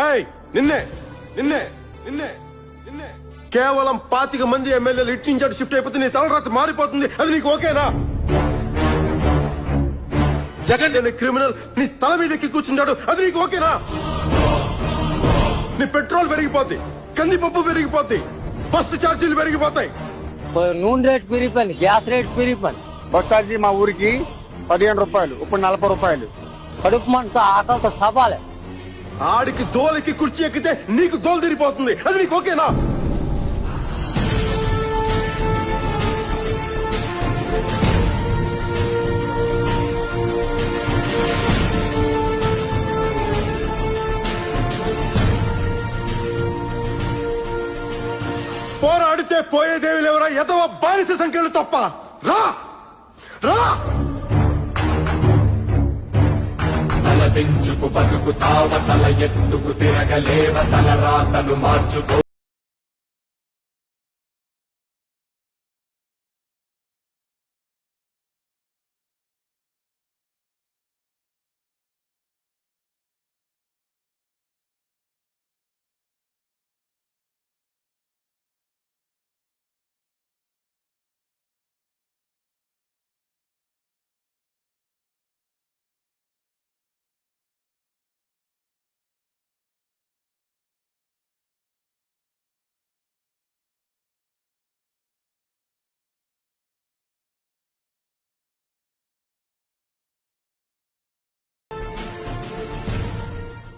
ఏయ్ నిన్నే నిన్నే నిన్నే నిన్నే. కేవలం పాతిక మంది ఎమ్మెల్యేలు ఇటు నుంచి అటు షిఫ్ట్ అయిపోతే నీ తలరాత మారిపోతుంది. అది నీకు ఓకేనా? జగన్ అనే క్రిమినల్ నీ తల మీద ఎక్కి కూర్చుంటాడు. అది నీకు ఓకేనా? నీ పెట్రోల్ పెరిగిపోద్ది కందిపప్పు పెరిగిపోద్ది బస్సు ఛార్జీలు పెరిగిపోతాయి. నూనె రేట్ పెరిగిపోయింది గ్యాస్ రేట్ పెరిగిపోయింది. బస్ ఛార్జీ మా ఊరికి పదిహేను రూపాయలు ఇప్పుడు నలభై రూపాయలు. కడుపు మంట ఆకలితో సవాలే. ఆడికి తోలికి కుర్చీ ఎక్కితే నీకు దోలు తిరిగిపోతుంది అది నీకు ఓకేనా? పోరాడితే పోయేదేవి లేవరా ఎదవ బానిస సంఖ్యలు తప్ప. రా! రా! పెంచుకు బతుకు బతుకుతావ తల ఎత్తుకు తిరగలేవ తల రాతలు మార్చుకో